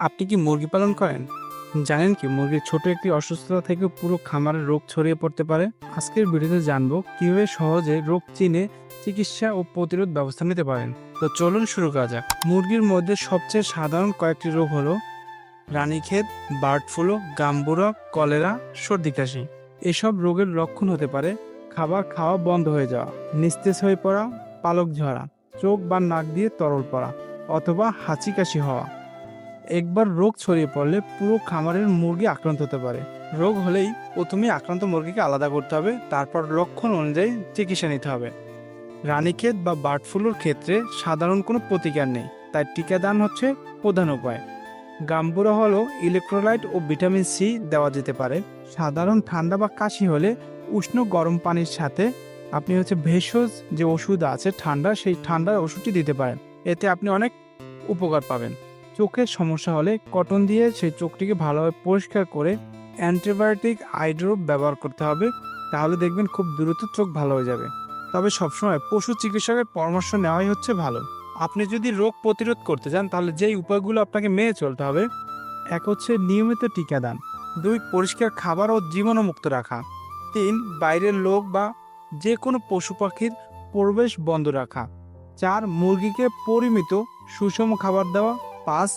আপনি কি মুরগি পালন করেন? জানেন কি, মুরগির ছোট একটি অসুস্থতা থেকে পুরো খামারের রোগ ছড়িয়ে পড়তে পারে। আজকের ভিডিওতে জানব কীভাবে সহজে রোগ চিনে চিকিৎসা ও প্রতিরোধ ব্যবস্থা নিতে পারেন। তো চলুন শুরু করা যাক। মুরগির মধ্যে সবচেয়ে সাধারণ কয়েকটি রোগ হলো Ranikhet bird flu Gumboro, cholera, সর্দি কাশি। এসব রোগের লক্ষণ হতে পারে খাবার খাওয়া বন্ধ হয়ে যাওয়া, নিস্তেজ হয়ে পড়া, পালক ঝরা, চোখ বা নাক দিয়ে তরল পড়া অথবা হাঁচি কাশি হওয়া। একবার রোগ ছড়িয়ে পড়লে পুরো খামারের মুরগি আক্রান্ত হতে পারে। রোগ হলেই প্রথমে আক্রান্ত মুরগিকে আলাদা করতে হবে, তারপর লক্ষণ অনুযায়ী চিকিৎসা নিতে হবে। রানীক্ষেত বা বার্ড ফ্লুর ক্ষেত্রে সাধারণ কোনো প্রতিকার নেই, তাই টিকাদান হচ্ছে প্রধান উপায়। গাম্বুরা হলো ইলেকট্রোলাইট ও ভিটামিন সি দেওয়া যেতে পারে। সাধারণ ঠান্ডা বা কাশি হলে উষ্ণ গরম পানির সাথে আপনি হচ্ছে ভেষজ যে ওষুধ আছে ঠান্ডা, সেই ঠান্ডার ওষুধটি দিতে পারেন। এতে আপনি অনেক উপকার পাবেন। চোখের সমস্যা হলে কটন দিয়ে সেই চোখটিকে ভালোভাবে পরিষ্কার করে অ্যান্টিবায়োটিক আইড্রপ ব্যবহার করতে হবে। তাহলে দেখবেন খুব দ্রুত চোখ ভালো হয়ে যাবে। তবে সবসময় পশু চিকিৎসকের পরামর্শ নেওয়াই হচ্ছে ভালো। আপনি যদি রোগ প্রতিরোধ করতে চান, তাহলে যেই উপায়গুলো আপনাকে মেনে চলতে হবে, এক হচ্ছে নিয়মিত টিকাদান, দুই পরিষ্কার খাবার ও জীবাণুমুক্ত রাখা, তিন বাইরের লোক বা যে কোনো পশু পাখির প্রবেশ বন্ধ রাখা, চার মুরগিকে পরিমিত সুষম খাবার দেওয়া পাঁচ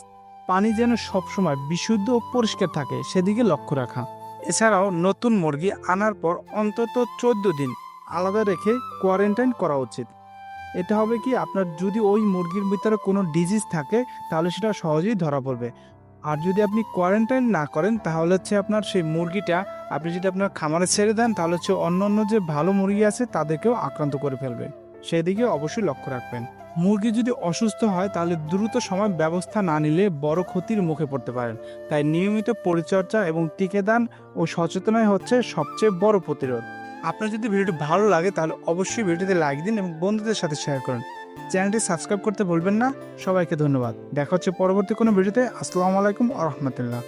পানি যেন সবসময় বিশুদ্ধ ও পরিষ্কার থাকে, সেদিকে লক্ষ্য রাখা। এছাড়াও নতুন মুরগি আনার পর অন্তত চোদ্দ দিন আলাদা রেখে কোয়ারেন্টাইন করা উচিত। এটা হবে কি, আপনার যদি ওই মুরগির ভিতরে কোনো ডিজিজ থাকে, তাহলে সেটা সহজেই ধরা পড়বে। আর যদি আপনি কোয়ারেন্টাইন না করেন, তাহলে হচ্ছে আপনার সেই মুরগিটা, আপনি যদি আপনার খামারে ছেড়ে দেন, তাহলে হচ্ছে অন্য অন্য যে ভালো মুরগি আছে, তাদেরকেও আক্রান্ত করে ফেলবে। সেদিকে অবশ্যই লক্ষ্য রাখবেন। মুরগি যদি অসুস্থ হয়, তাহলে দ্রুত সময় ব্যবস্থা না নিলে বড় ক্ষতির মুখে পড়তে পারেন। তাই নিয়মিত পরিচর্যা এবং টিকেদান ও সচেতনাই হচ্ছে সবচেয়ে বড় প্রতিরোধ। আপনার যদি ভিডিওটি ভালো লাগে, তাহলে অবশ্যই ভিডিওতে লাইক দিন এবং বন্ধুদের সাথে শেয়ার করুন। চ্যানেলটি সাবস্ক্রাইব করতে ভুলবেন না। সবাইকে ধন্যবাদ। দেখা হচ্ছে পরবর্তী কোনো ভিডিওতে। আসসালামু আলাইকুম আ রহমতুল্লাহ।